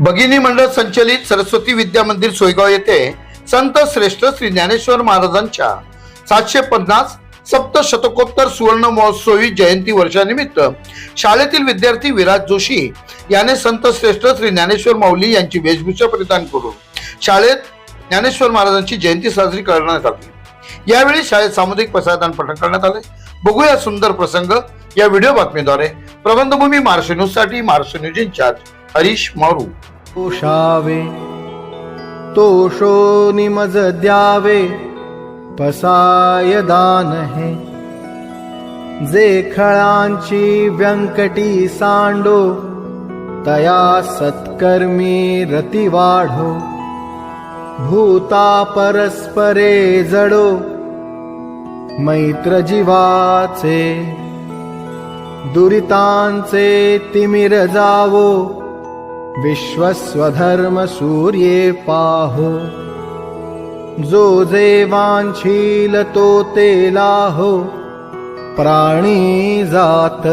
भगिनी मंडळ संचलित सरस्वती विद्या मंदिर सोयगाव येथे संत श्रेष्ठ श्री ज्ञानेश्वर महाराजांच्या सातशे पन्नास सप्तशतकोत्तर सुवर्ण महोत्सवी जयंती वर्षानिमित्त शाळेतील विद्यार्थी विराज जोशी याने संत श्रेष्ठ श्री ज्ञानेश्वर माऊली यांची वेशभूषा परिधान करून शाळेत ज्ञानेश्वर महाराजांची जयंती साजरी करण्यात आली. यावेळी शाळेत सामुदायिक प्रसारदान पठण करण्यात आले. बघूया सुंदर प्रसंग या व्हिडिओ बातमीद्वारे. प्रबंधभूमी महाराष्ट्र न्यूजसाठी महाराष्ट्र न्यूज इन्चार्ज हरीश मारू। तोषावे तोषो निमज द्यावे पसाय दान हे जे खळांची व्यंकटी सांडो तया सत्कर्मी रती वाढो। भूता परस्परे जडो मैत्र जीवाचे दुरितांचे तिमिर जावो। विश्वस्वधर्मसूर्ये सूर्ये पाहो। जो जेवाञ्छीलतो तेलाहो प्राणी जात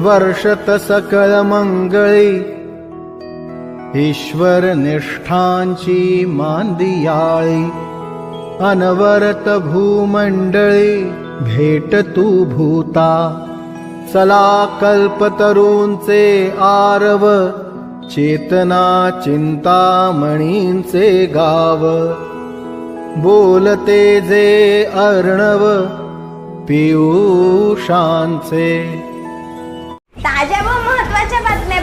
वर्षत सकल मङ्गले मान्दियाळि अनवरत भूमण्डले भेट भूता। चला कल्पतरूंचे आरव चेतना चिंतामणींचे गाव. बोलते जे अर्णव पियुषांचे. ताज्या व महत्त्वाच्या बातम्या